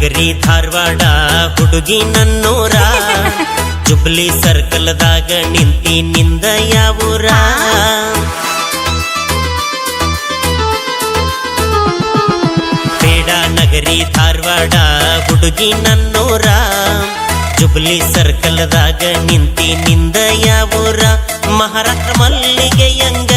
ನಗರಿ ಧಾರವಾಡ ಹುಡುಗಿ ನನ್ನೂರ ಜುಬ್ಲಿ ಸರ್ಕಲ್ದಾಗ ನಿಂತಿ ನಿಂದ ಯಾವೂರ. ಬೇಡ ನಗರಿ ಧಾರವಾಡ ಹುಡುಗಿ ನನ್ನೂರ ಜುಬ್ಲಿ ಸರ್ಕಲ್ದಾಗ ನಿಂತಿ ನಿಂದ ಯಾವೂರ. ಮಹಾರಾಷ್ಟ್ರ ಮಲ್ಲಿಗೆಯಂಗ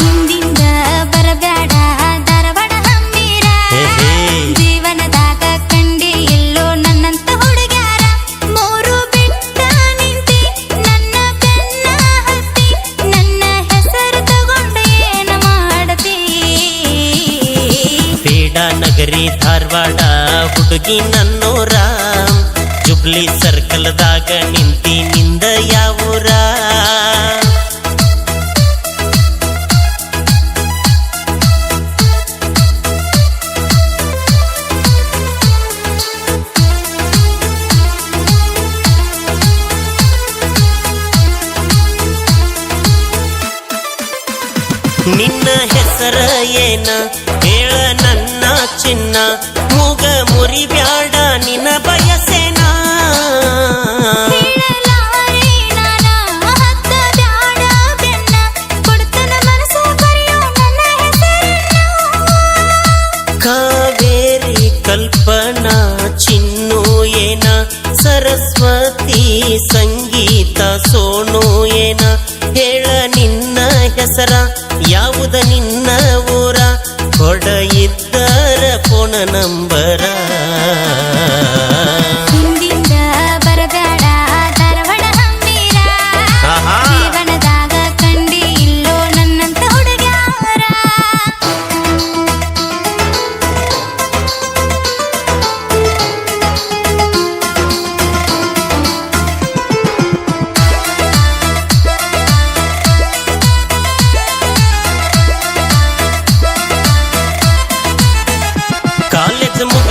ಹಿಂದಿಂದ ಧಾರವಾಡ ಹೇ. ಜೀವನದಾಗ ಕಂಡಿ ಇಲ್ಲೋ ನನ್ನಂತ ಹುಡುಗ್ಯಾರ. ಮೂರು ಬಿಟ್ಟ ನಿಂತಿ ನನ್ನ ಬೆನ್ನ ಹತ್ತಿ ನನ್ನ ಹೆಸರು ತಗೊಂಡು ಏನ ಮಾಡತಿ. ಬೇಡ ನಗರಿ ಧಾರವಾಡ ಹುಡುಗಿ ನನ್ನೂರ. ಜುಬ್ಲಿ ಸರ್ಕಲ್ದಾಗ ನಿಂತಿ ನಿಂದ ಯಾವೂರ ನಿನ್ನ ಹೆಸರ ಏನ? ಹೇಳ ನನ್ನ ಚಿನ್ನ. ಮೂಗ ಬಯಸೇನ ಹತ್ತ ಬ್ಯಾಡ, ನನ್ನ ಹೆಸರನ್ನ ಕಾವೇರಿ ಕಲ್ಪನಾ ಚಿನ್ನು ಏನ? ಸರಸ್ವತಿ ಸಂಗೀತ ಸೋನು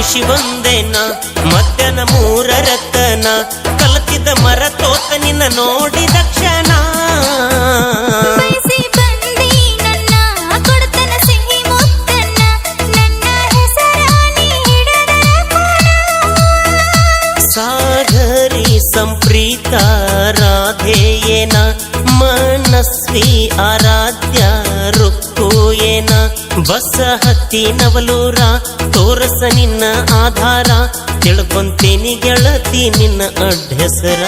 ಕಾಲೇಜ್ ಮಧ್ಯಾಹ್ನ ಮಧ್ಯಾಹ್ನ ಮೂರರತನ ಕಲತಿದ್ದ ಮರ ತೋತ ನಿನ್ನ ನೋಡಿದ ಕ್ಷಣ. ಸಾಗರಿ ಸಂಪ್ರೀತ ರಾಧೇಯೇನ? ಮನಸ್ವಿ ಆರಾಧ್ಯ ಏನ ಬಸ ಹತ್ತಿ ನವಲೂರ ತೋರಸ ನಿನ್ನ ಆಧಾರ ತಿಳ್ಕೊಂತೀನಿ ಗೆಳತಿ ನಿನ್ನ ಅಡ್ಡೆಸರ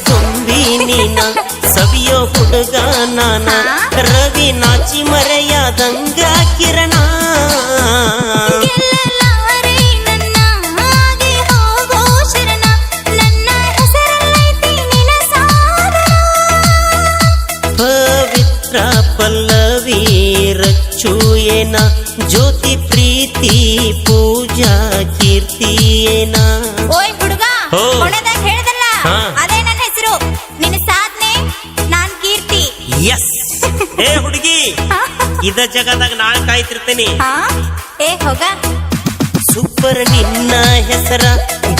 ಗೊಂಬಿ ನೀನ ಸವಿಯೋ ಹುಡುಗ ನಾನ. ರವಿ ನಾಚಿ ಮರೆಯಾದಂಗ ಕಿರಣ. ಪವಿತ್ರ ಪಲ್ಲವಿ ರಚ್ಚು ಏನ ಜ್ಯೋತಿ ಪ್ರೀತಿ ಪೂಜಾ ಕೀರ್ತಿ ಏನ ಹುಡುಗಿ. ಇದ ಜಗದಾಗ ನಾನ್ ಕಾಯ್ತಿರ್ತೇನೆ. ಏ ಹೋಗ. ಸೂಪರ್ ನಿನ್ನ ಹೆಸರ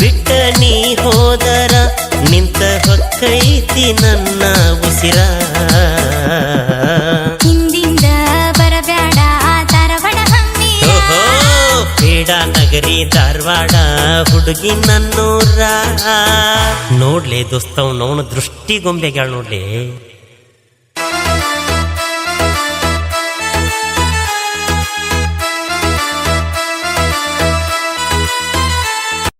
ಬಿಟ್ಟ ನೀ ಹೋದರ. ನಿಂತ ಹೊಕ್ಕೈತಿ ನನ್ನ ಉಸಿರ. ಹಿಂದಿಂದ ಬರಬೇಡ ಧಾರವಾಡ ಓಹೋ ಬೇಡ ನಗರಿ ಧಾರವಾಡ ಹುಡುಗಿ ನನ್ನೂರ. ನೋಡ್ಲೆ ದೋಸ್ತವ್ ನೋಣ ದೃಷ್ಟಿ ಗೊಂಬೆಗಳು ನೋಡ್ಲಿ.